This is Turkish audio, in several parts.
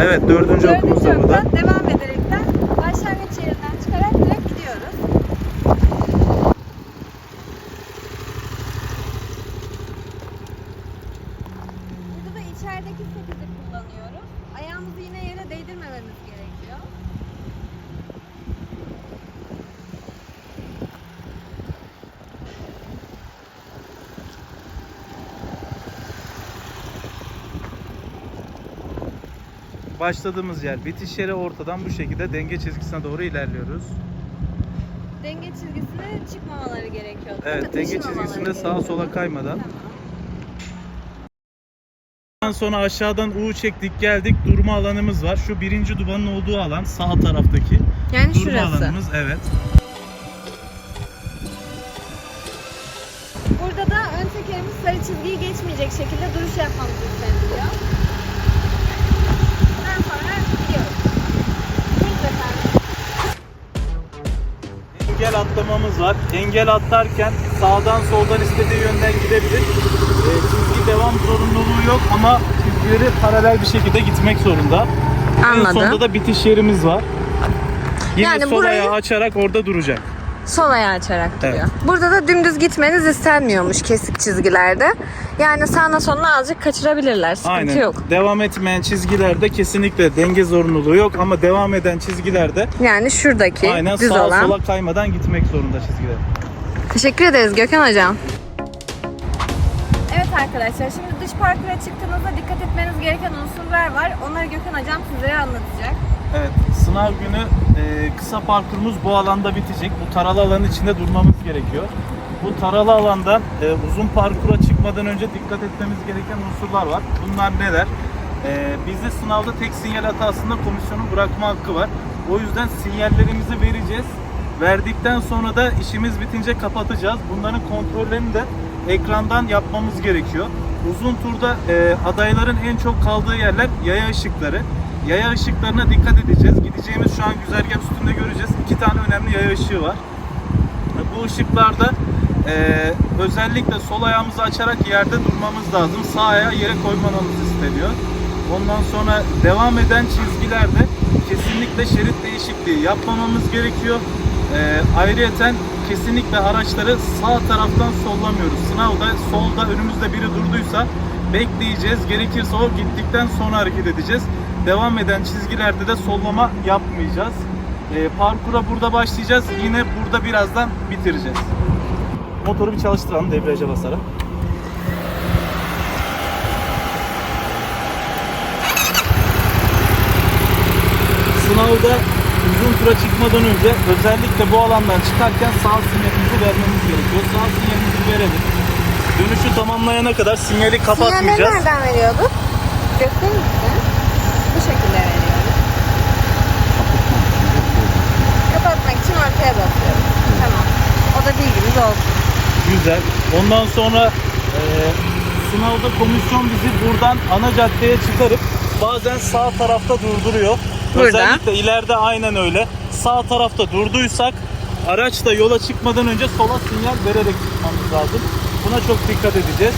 Evet dördüncü okumuz da burada. devam ederekten başlangıç yerinden çıkarak direkt gidiyoruz. Burada da içerideki 8'i kullanıyoruz. Ayağımızı yine yere değdirmememiz gerekiyor. Başladığımız yer bitiş yeri ortadan bu şekilde denge çizgisine doğru ilerliyoruz. Denge çizgisine çıkmamaları gerekiyor. Evet denge çizgisinde sağa gerekiyor. sola kaymadan. Tamam. Sonra aşağıdan U çektik geldik durma alanımız var. Şu birinci dubanın olduğu alan sağ taraftaki Yani durma şurası. alanımız evet. Burada da ön tekerimiz sarı çizgiyi geçmeyecek şekilde duruş yapmamız isteniliyor. Ondan sonra gidiyoruz. Buyurun efendim. Engel atlamamız var. Engel atlarken sağdan soldan istediği yönden gidebilir. Ee, çizgi devam zorunluluğu yok ama çizgileri paralel bir şekilde gitmek zorunda. En Anladım. sonunda da bitiş yerimiz var. Yine Yani sol burayı- ayağı açarak orada duracak. Sol ayağı açarak Evet. duruyor. Burada da dümdüz gitmeniz istenmiyormuş kesik çizgilerde. Yani sağına soluna azıcık kaçırabilirler. Sıkıntı Aynen. yok. Devam etmeyen çizgilerde kesinlikle denge zorunluluğu yok ama devam eden çizgilerde Yani şuradaki aynen düz sağa olan. sola kaymadan gitmek zorunda çizgiler. Teşekkür ederiz Gökhan Hocam. Evet arkadaşlar şimdi dış parkura çıktığınızda dikkat etmeniz gereken unsurlar var. Onları Gökhan hocam sizlere anlatacak. Evet, sınav günü e, kısa parkurumuz bu alanda bitecek. Bu taralı alanın içinde durmamız gerekiyor. Bu taralı alandan e, uzun parkura çıkmadan önce dikkat etmemiz gereken unsurlar var. Bunlar neler? E, bizde sınavda tek sinyal hatasında komisyonun bırakma hakkı var. O yüzden sinyallerimizi vereceğiz. Verdikten sonra da işimiz bitince kapatacağız. Bunların kontrollerini de ekrandan yapmamız gerekiyor. Uzun turda e, adayların en çok kaldığı yerler yaya ışıkları. Yaya ışıklarına dikkat edeceğiz. Gideceğimiz şu an güzergah üstünde göreceğiz. İki tane önemli yaya ışığı var. Bu ışıklarda e, özellikle sol ayağımızı açarak yerde durmamız lazım. Sağ ayağı yere koymamamız isteniyor. Ondan sonra devam eden çizgilerde kesinlikle şerit değişikliği yapmamamız gerekiyor. E, ayrıyeten kesinlikle araçları sağ taraftan sollamıyoruz. Sınavda solda önümüzde biri durduysa bekleyeceğiz. Gerekirse o gittikten sonra hareket edeceğiz. Devam eden çizgilerde de sollama yapmayacağız. E, parkura burada başlayacağız. Yine burada birazdan bitireceğiz. Motoru bir çalıştıralım debriyaja basarak. Sınavda uzun tura çıkmadan önce özellikle bu alandan çıkarken sağ sinyalimizi vermemiz gerekiyor. Sağ sinyalimizi verelim. Dönüşü tamamlayana kadar sinyali kapatmayacağız. nereden veriyorduk? Gösterir misin? Şekilde veriyoruz. Kapatmak için ortaya basıyoruz. Tamam. O da bilgimiz olsun. Güzel. Ondan sonra e, sınavda komisyon bizi buradan ana caddeye çıkarıp bazen sağ tarafta durduruyor. Burada. Özellikle ileride aynen öyle. Sağ tarafta durduysak araçla yola çıkmadan önce sola sinyal vererek çıkmamız lazım. Buna çok dikkat edeceğiz.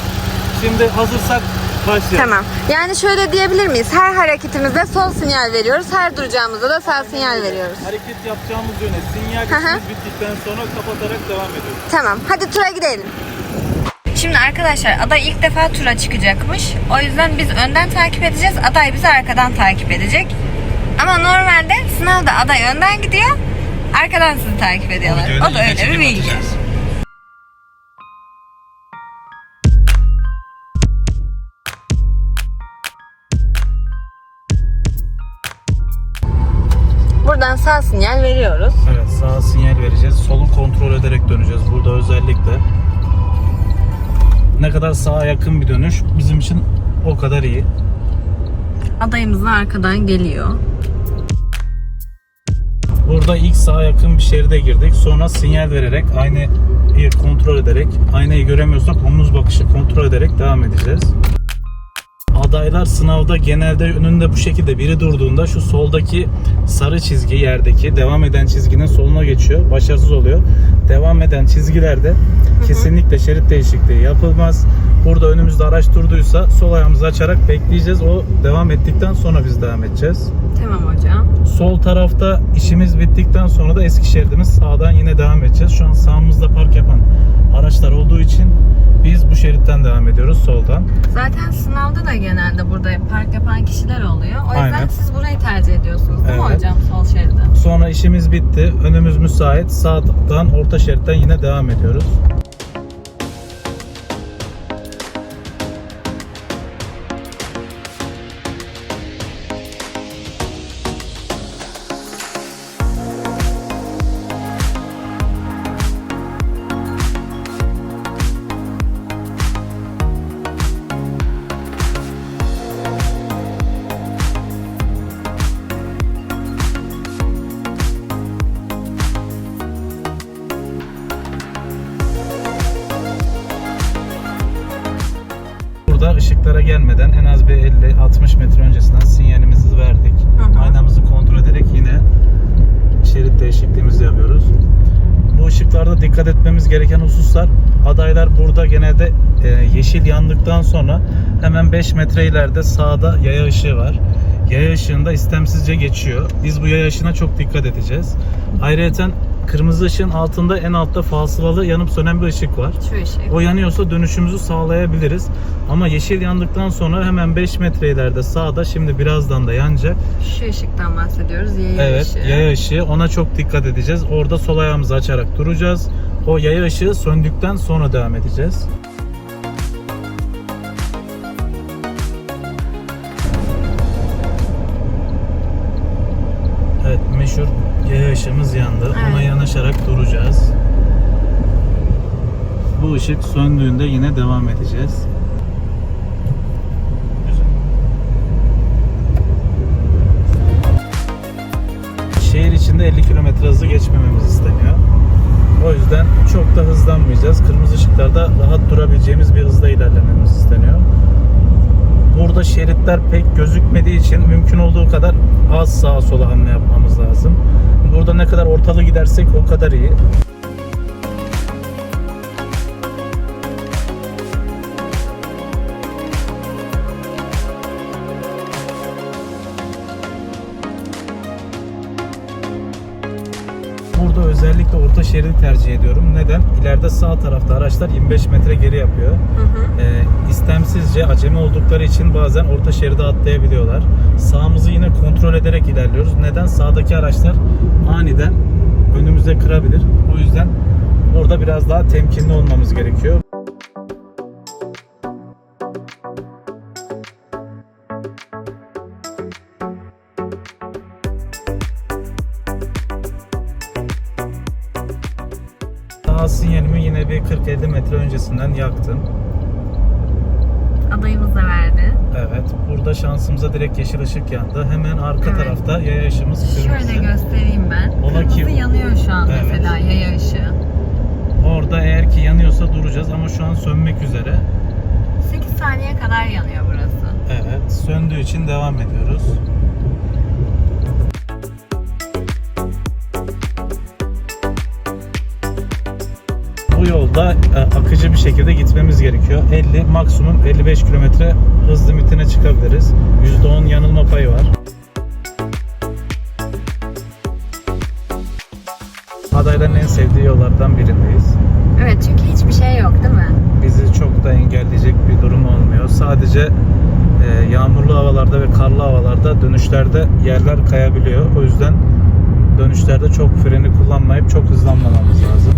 Şimdi hazırsak başlayalım. Tamam. Yani şöyle diyebilir miyiz? Her hareketimizde sol sinyal veriyoruz. Her duracağımızda da sağ sinyal veriyoruz. Hareket yapacağımız yöne sinyal Hı hı. işimiz bittikten sonra kapatarak devam ediyoruz. Tamam. Hadi tura gidelim. Şimdi arkadaşlar aday ilk defa tura çıkacakmış. O yüzden biz önden takip edeceğiz. Aday bizi arkadan takip edecek. Ama normalde sınavda aday önden gidiyor. Arkadan sizi takip ediyorlar. O da öyle bir bilgi. Sağ sinyal veriyoruz. Evet sağ sinyal vereceğiz. Solu kontrol ederek döneceğiz. Burada özellikle ne kadar sağa yakın bir dönüş bizim için o kadar iyi. Adayımız da arkadan geliyor. Burada ilk sağa yakın bir şeride girdik. Sonra sinyal vererek aynayı kontrol ederek aynayı göremiyorsak omuz bakışı kontrol ederek devam edeceğiz. Adaylar sınavda genelde önünde bu şekilde biri durduğunda şu soldaki sarı çizgi yerdeki devam eden çizginin soluna geçiyor. Başarısız oluyor. Devam eden çizgilerde kesinlikle şerit değişikliği yapılmaz. Burada önümüzde araç durduysa sol ayağımızı açarak bekleyeceğiz. O devam ettikten sonra biz devam edeceğiz. Tamam hocam. Sol tarafta işimiz bittikten sonra da eski şeridimiz sağdan yine devam edeceğiz. Şu an sağımızda park yapan araçlar olduğu için biz bu şeritten devam ediyoruz soldan. Zaten sınavda da genelde burada park yapan kişiler oluyor. O yüzden Aynen. siz burayı tercih ediyorsunuz değil mi Evet. hocam sol şeridi? Sonra işimiz bitti. Önümüz müsait. Sağdan orta şeritten yine devam ediyoruz. Gelmeden en az bir 50-60 metre öncesinden sinyalimizi verdik. Hı hı. Aynamızı kontrol ederek yine şerit değişikliğimizi yapıyoruz. Bu ışıklarda dikkat etmemiz gereken hususlar adaylar burada genelde e, yeşil yandıktan sonra hemen 5 metre ileride sağda yaya ışığı var. Yaya ışığında istemsizce geçiyor. Biz bu yaya ışığına çok dikkat edeceğiz. Ayrıca kırmızı ışığın altında en altta falsıvalı yanıp sönen bir ışık var. Şu ışık. O yanıyorsa dönüşümüzü sağlayabiliriz. Ama yeşil yandıktan sonra hemen 5 metre ileride sağda şimdi birazdan da yanacak. Şu ışıktan bahsediyoruz. Yaya Evet ışığı. yaya ışığı ona çok dikkat edeceğiz. Orada sol ayağımızı açarak duracağız. O yaya ışığı söndükten sonra devam edeceğiz. Meşhur ışığımız yandı. Ona Evet. yanaşarak duracağız. Bu ışık söndüğünde yine devam edeceğiz. Şehir içinde 50 km hızı geçmememiz isteniyor. O yüzden çok da hızlanmayacağız. Kırmızı ışıklarda rahat durabileceğimiz bir hızda isteniyor. Burada şeritler pek gözükmediği için mümkün olduğu kadar az sağa sola hamle yapmamız lazım. Burada ne kadar ortalı gidersek o kadar iyi. Şeridi tercih ediyorum. Neden? İleride sağ tarafta araçlar 25 metre geri yapıyor. Hı hı. Ee, istemsizce acemi oldukları için bazen orta şeride atlayabiliyorlar. Sağımızı yine kontrol ederek ilerliyoruz. Neden? Sağdaki araçlar aniden önümüze kırabilir. O yüzden burada biraz daha temkinli olmamız gerekiyor. Sağ sinyalimi yine bir 40-50 metre öncesinden yaktım. Adayımız da verdi. Evet. Burada şansımıza direkt yeşil ışık yandı. Hemen arka Evet. tarafta yaya ışığımız kırmızı. Şöyle göstereyim ben. Ola Kırmızı ki- yanıyor şu an Evet. mesela yaya ışığı. Orada eğer ki yanıyorsa duracağız ama şu an sönmek üzere. 8 saniye kadar yanıyor burası. Evet. Söndüğü için devam ediyoruz. Yolda e, akıcı bir şekilde gitmemiz gerekiyor. 50 maksimum 55 kilometre hız limitine çıkabiliriz. %10 yanılma payı var. Adayların en sevdiği yollardan birindeyiz. Evet çünkü hiçbir şey yok değil mi? bizi çok da engelleyecek bir durum olmuyor. Sadece e, yağmurlu havalarda ve karlı havalarda dönüşlerde yerler kayabiliyor. O yüzden dönüşlerde çok freni kullanmayıp çok hızlanmamamız lazım.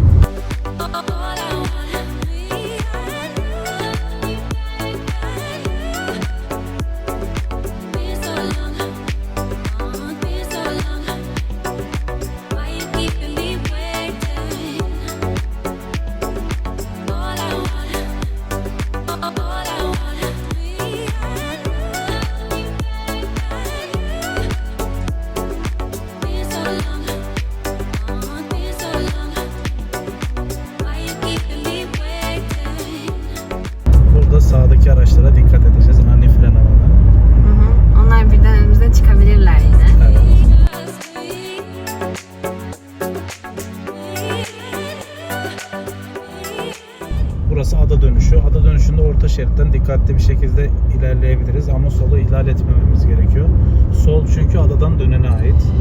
Burası ada dönüşü. Ada dönüşünde orta şeritten dikkatli bir şekilde ilerleyebiliriz ama solu ihlal etmememiz gerekiyor. Sol çünkü adadan dönene ait.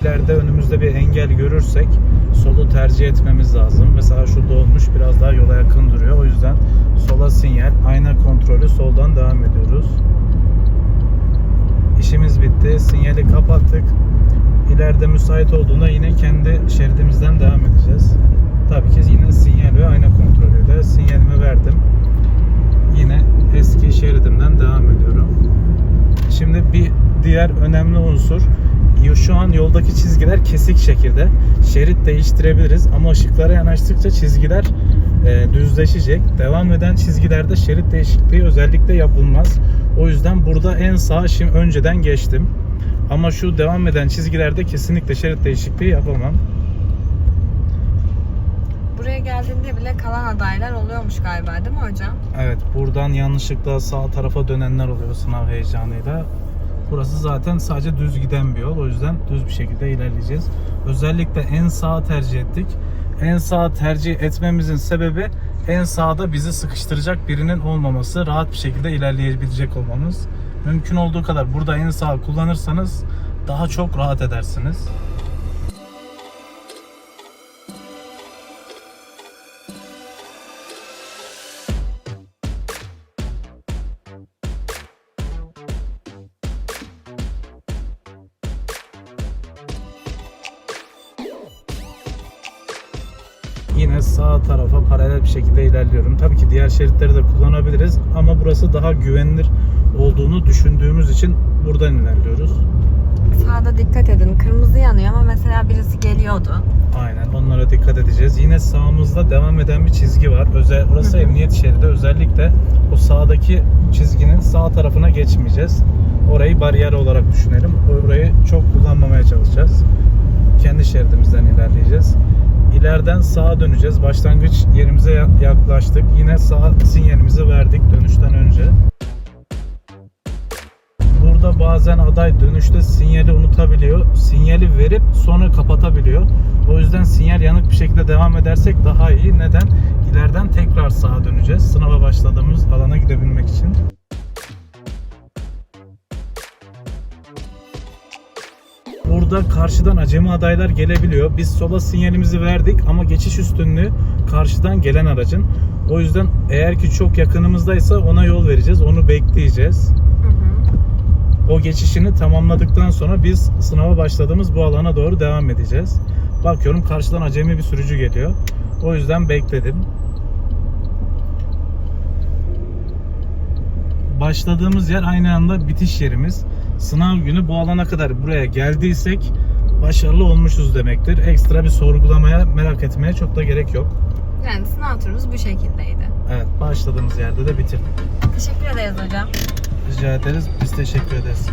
İleride önümüzde bir engel görürsek solu tercih etmemiz lazım. Mesela şu dolmuş biraz daha yola yakın duruyor. O yüzden sola sinyal, ayna kontrolü soldan devam ediyoruz. İşimiz bitti. Sinyali kapattık. İleride müsait olduğunda yine kendi şeridimizden devam edeceğiz. Tabii ki yine sinyal ve ayna kontrolüyle sinyalimi verdim. Yine eski şeridimden devam ediyorum. Şimdi bir diğer önemli unsur şu an yoldaki çizgiler kesik şekilde. Şerit değiştirebiliriz ama ışıklara yanaştıkça çizgiler e, düzleşecek. Devam eden çizgilerde şerit değişikliği özellikle yapılmaz. O yüzden burada en sağ şimdi önceden geçtim. Ama şu devam eden çizgilerde kesinlikle şerit değişikliği yapamam. Buraya geldiğinde bile kalan adaylar oluyormuş galiba değil mi hocam? Evet buradan yanlışlıkla sağ tarafa dönenler oluyor sınav heyecanıyla. Burası zaten sadece düz giden bir yol. O yüzden düz bir şekilde ilerleyeceğiz. Özellikle en sağa tercih ettik. En sağa tercih etmemizin sebebi en sağda bizi sıkıştıracak birinin olmaması. Rahat bir şekilde ilerleyebilecek olmamız. Mümkün olduğu kadar burada en sağ kullanırsanız daha çok rahat edersiniz. Bir şekilde ilerliyorum. Tabii ki diğer şeritleri de kullanabiliriz ama burası daha güvenilir olduğunu düşündüğümüz için buradan ilerliyoruz. Sağda dikkat edin. Kırmızı yanıyor ama mesela birisi geliyordu. Aynen onlara dikkat edeceğiz. Yine sağımızda devam eden bir çizgi var. Özel, burası emniyet şeridi. Özellikle o sağdaki çizginin sağ tarafına geçmeyeceğiz. Orayı bariyer olarak düşünelim. Orayı çok kullanmamaya çalışacağız. Kendi şeridimizden ilerleyeceğiz. İleriden sağa döneceğiz. Başlangıç yerimize ya- yaklaştık. Yine sağ sinyalimizi verdik dönüşten önce. Burada bazen aday dönüşte sinyali unutabiliyor. Sinyali verip sonra kapatabiliyor. O yüzden sinyal yanık bir şekilde devam edersek daha iyi. Neden? İleriden tekrar sağa döneceğiz. Sınava başladığımız alana gidebilmek için. Burada karşıdan acemi adaylar gelebiliyor. Biz sola sinyalimizi verdik ama geçiş üstünlüğü karşıdan gelen aracın. O yüzden eğer ki çok yakınımızdaysa ona yol vereceğiz. Onu bekleyeceğiz. O geçişini tamamladıktan sonra biz sınava başladığımız bu alana doğru devam edeceğiz. Bakıyorum karşıdan acemi bir sürücü geliyor. O yüzden bekledim. Başladığımız yer aynı anda bitiş yerimiz. Sınav günü bu alana kadar buraya geldiysek başarılı olmuşuz demektir. Ekstra bir sorgulamaya, merak etmeye çok da gerek yok. Yani sınav turumuz bu şekildeydi. Evet, başladığımız yerde de bitirdik. Teşekkür ederiz hocam. Rica ederiz. Biz teşekkür ederiz.